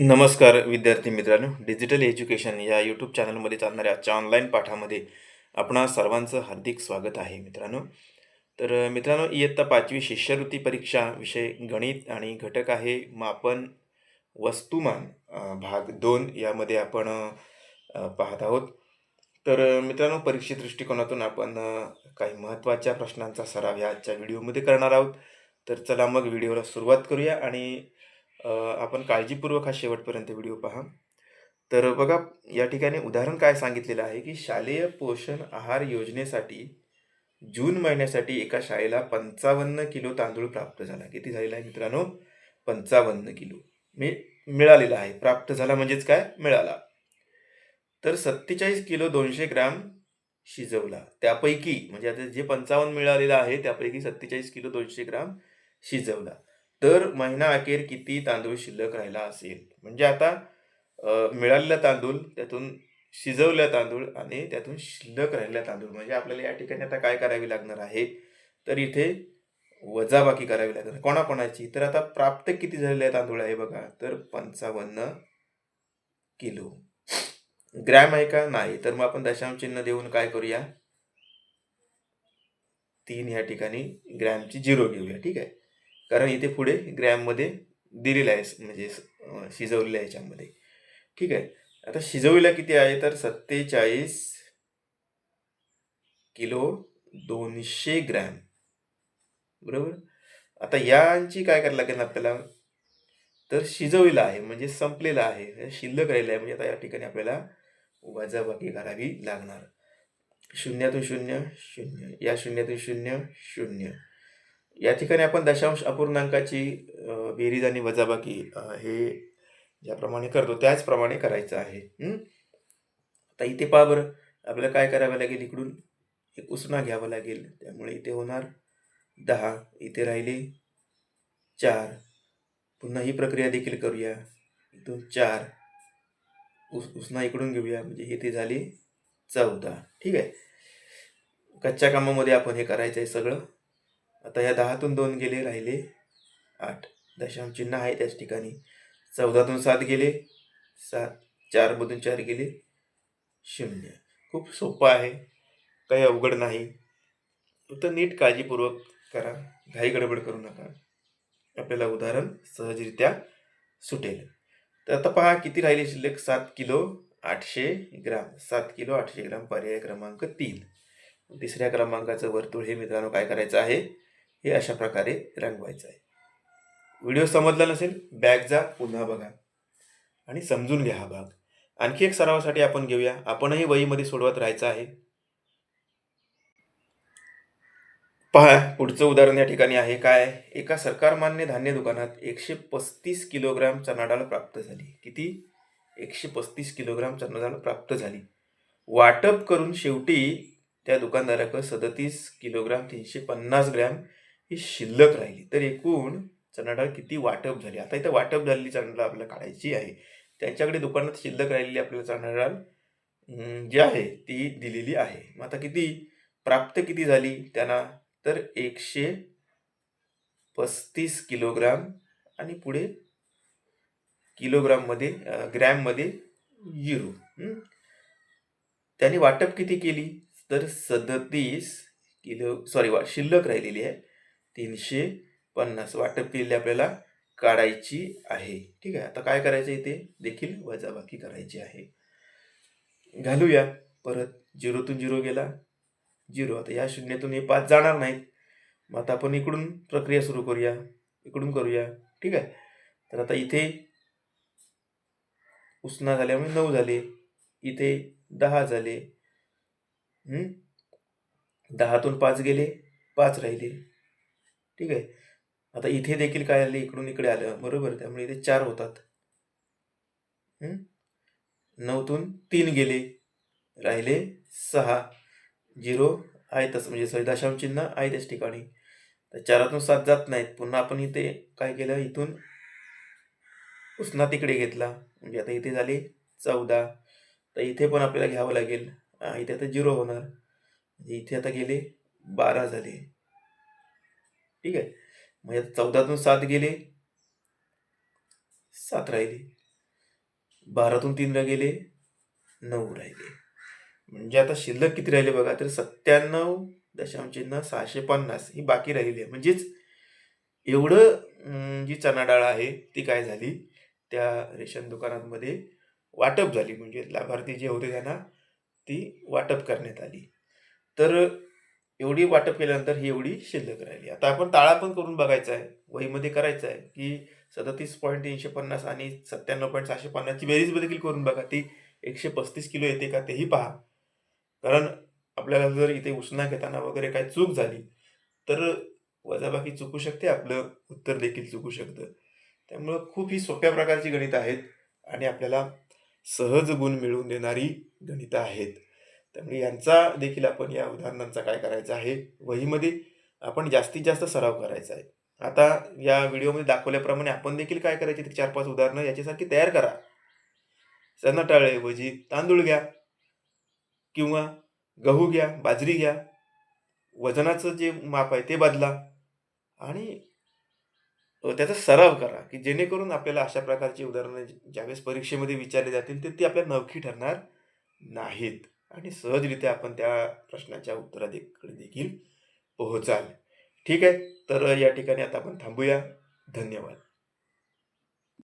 नमस्कार विद्यार्थी मित्रांनो. डिजिटल एज्युकेशन या यूट्यूब चॅनलमध्ये चालणाऱ्या आजच्या ऑनलाईन पाठामध्ये आपणा सर्वांचं हार्दिक स्वागत आहे मित्रांनो. तर मित्रांनो इयत्ता पाचवी शिष्यवृत्ती परीक्षा विषय गणित आणि घटक आहे मापन वस्तुमान भाग दोन यामध्ये आपण पाहत आहोत. तर मित्रांनो परीक्षे दृष्टिकोनातून आपण काही महत्त्वाच्या प्रश्नांचा सराव या आजच्या व्हिडिओमध्ये करणार आहोत. तर चला मग व्हिडिओला सुरुवात करूया आणि आपण काळजीपूर्वक हा शेवटपर्यंत व्हिडिओ पहा. तर बघा या ठिकाणी उदाहरण काय सांगितलेलं आहे की शालेय पोषण आहार योजनेसाठी जून महिन्यासाठी एका शाळेला पंचावन्न किलो तांदूळ प्राप्त झाला. किती झालेला आहे मित्रांनो? पंचावन्न किलो. मी मिळालेला आहे. प्राप्त झाला म्हणजेच काय? मिळाला. तर सत्तेचाळीस किलो दोनशे ग्राम शिजवला. त्यापैकी म्हणजे आता जे पंचावन्न मिळालेलं आहे त्यापैकी सत्तेचाळीस किलो दोनशे ग्राम शिजवला. तर महिना अखेर किती तांदूळ शिल्लक राहिला असेल? म्हणजे आता मिळालेला तांदूळ त्यातून शिजवल्या तांदूळ आणि त्यातून शिल्लक राहिलेला तांदूळ. म्हणजे आपल्याला या ठिकाणी आता काय करावी लागणार आहे? तर इथे वजाबाकी करावी लागणार कोणाकोणाची? तर आता प्राप्त किती झालेले तांदूळ आहे बघा? तर पंचावन्न किलो. ग्रॅम आहे का? नाही. तर मग आपण दशांश चिन्ह देऊन काय करूया? तीन या ठिकाणी ग्रॅमची झिरो घेऊया. ठीक आहे? कारण इथे पुढे ग्रॅममध्ये दिलेलं आहे म्हणजे शिजवलेलं शिजवलेल्या ह्याच्यामध्ये ठीक आहे? आता शिजवलेला किती आहे? तर सत्तेचाळीस किलो दोनशे ग्रॅम. बरोबर? आता यांची काय करायला लागेल आपल्याला? तर शिजवलेला आहे म्हणजे संपलेला आहे. शिल्लक राहिलं आहे म्हणजे आता या ठिकाणी आपल्याला वजाबाकी करावी लागणार. शून्यातून शून्य शून्य. या शून्यातून शून्य शून्य. या ठिकाणी आपण दशांश अपूर्णांकाची बेरीज आणि वजाबाकी हे ज्याप्रमाणे करतो त्याचप्रमाणे करायचं आहे. आता इथे पहा बरं आपल्याला काय करावं लागेल इकडून? एक उसना घ्यावं लागेल. त्यामुळे इथे होणार दहा इथे राहिले चार. पुन्हा ही प्रक्रिया देखील करूया. इथून चार. उस उसना इकडून घेऊया म्हणजे इथे झाली चौदा. ठीक आहे? कच्च्या कामामध्ये आपण हे करायचं आहे सगळं. आता ह्या दहातून दोन गेले राहिले आठ. दशांश चिन्ह आहे त्याच ठिकाणी. चौदातून सात गेले सात. चारमधून चार गेले शून्य. खूप सोपं आहे. काही अवघड नाही. फक्त नीट काळजीपूर्वक करा. घाई गडबड करू नका. आपल्याला उदाहरण सहजरित्या सुटेल. तर आता पहा किती राहिले शिल्लक? सात किलो आठशे ग्राम. सात किलो आठशे ग्राम पर्याय क्रमांक तीन. तिसऱ्या क्रमांकाचं वर्तुळ हे मित्रांनो काय करायचं आहे? हे अशा प्रकारे रंगवायचं आहे. व्हिडिओ समजला नसेल बॅग जा पुन्हा बघा. आणि समजून घ्या हा भाग. आणखी एक सरावासाठी आपण घेऊया. आपणही वहीमध्ये सोडवत राहायचं आहे. पहा पुढचं उदाहरण या ठिकाणी आहे. काय? एका सरकारमान्य धान्य दुकानात एकशे पस्तीस किलोग्राम चणा डाळ प्राप्त झाली. किती? एकशे पस्तीस किलोग्राम चणा डाळ प्राप्त झाली. वाटप करून शेवटी त्या दुकानदाराकडे सदतीस किलोग्राम तीनशे पन्नास ग्रॅम ही शिल्लक राहिली. तर एकूण चणा डाळ किती वाटप झाली? आता इथं वाटप झालेली चणा डाळ आपल्याला काढायची आहे. त्यांच्याकडे दुकानात शिल्लक राहिलेली आपल्याला चणा डाळ जी आहे ती दिलेली आहे. मग आता किती? प्राप्त किती झाली त्यांना? तर एकशे पस्तीस किलोग्राम आणि पुढे किलोग्राममध्ये ग्रॅममध्ये झिरो त्याने त्यांनी वाटप किती केली? तर सदतीस किलो सॉरी वा शिल्लक राहिलेली आहे. तीनशे पन्नास वाटप केलेली आपल्याला काढायची आहे. ठीक आहे? आता काय करायचं आहे इथे? देखील वजाबाकी करायची आहे. घालूया. परत झिरोतून झिरो गेला. झिरो. आता या शून्यातून हे पाच जाणार नाहीत. मग आता आपण इकडून प्रक्रिया सुरू करूया. इकडून करूया. ठीक आहे? तर आता इथे उसना झाल्यामुळे म्हणजे नऊ झाले. इथे दहा झाले. दहातून पाच गेले. पाच राहिले. ठीक आहे. आता इथे देखील काय आले? इकडून इकडे आलं. बरोबर त्यामुळे इथे चार होतात. नऊतून तीन गेले. राहिले सहा. झिरो आहे तसं. म्हणजे सॉरी दशांश चिन्ह आहे त्याच ठिकाणी. तर चारातून सात जात नाहीत. पुन्हा आपण इथे काय केलं? इथून उसना तिकडे घेतला. म्हणजे आता इथे झाले चौदा. तर इथे पण आपल्याला घ्यावं लागेल. इथे आता झिरो होणार. म्हणजे इथे आता गेले बारा झाले. ठीक आहे. म्हणजे चौदातून सात गेले. सात राहिले. बारातून तीन रा गेले. नऊ राहिले. म्हणजे आता शिल्लक किती राहिले बघा तर सत्त्याण्णव दशांश चिन्ह सहाशे पन्नास ही बाकी राहिली आहे. म्हणजेच एवढं जी चणा डाळ आहे ती काय झाली? त्या रेशन दुकानांमध्ये वाटप झाली. म्हणजे लाभार्थी जे होते त्यांना ती वाटप करण्यात आली. तर एवढी वाटप केल्यानंतर ही एवढी शिल्लक राहिली. आता आपण ताळा पण करून बघायचा आहे. वहीमध्ये करायचं आहे की सदतीस पॉईंट तीनशे पन्नास आणि सत्त्याण्णव पॉईंट सहाशे पन्नासची बेरीज देखील करून बघा. ती एकशे पस्तीस किलो येते का तेही पहा. कारण आपल्याला जर इथे उष्णा घेताना वगैरे काही चूक झाली तर वजाबाकी चुकू शकते आपलं उत्तर देखील चुकू शकतं. त्यामुळं खूप ही सोप्या प्रकारची गणितं आहेत आणि आपल्याला सहज गुण मिळवून देणारी गणितं आहेत. त्यामुळे यांचा देखील आपण या उदाहरणांचा काय करायचा आहे? वहीमध्ये आपण जास्तीत जास्त सराव करायचा आहे. आता या व्हिडिओमध्ये दाखवल्याप्रमाणे आपण देखील काय करायचे? ते चार पाच उदाहरणं याच्यासारखी तयार करा. चणाटाळेऐवजी तांदूळ घ्या. किंवा गहू घ्या बाजरी घ्या. वजनाचं जे माप आहे ते बदला. आणि त्याचा सराव करा की जेणेकरून आपल्याला अशा प्रकारची उदाहरणं ज्यावेळेस परीक्षेमध्ये विचारली जातील ते ती आपल्या नवखी ठरणार नाहीत. आणि सहजरित्या आपण त्या प्रश्नाच्या उत्तराकडे देखील पोहोचाल. ठीक आहे? तर या ठिकाणी आता आपण थांबूया. धन्यवाद.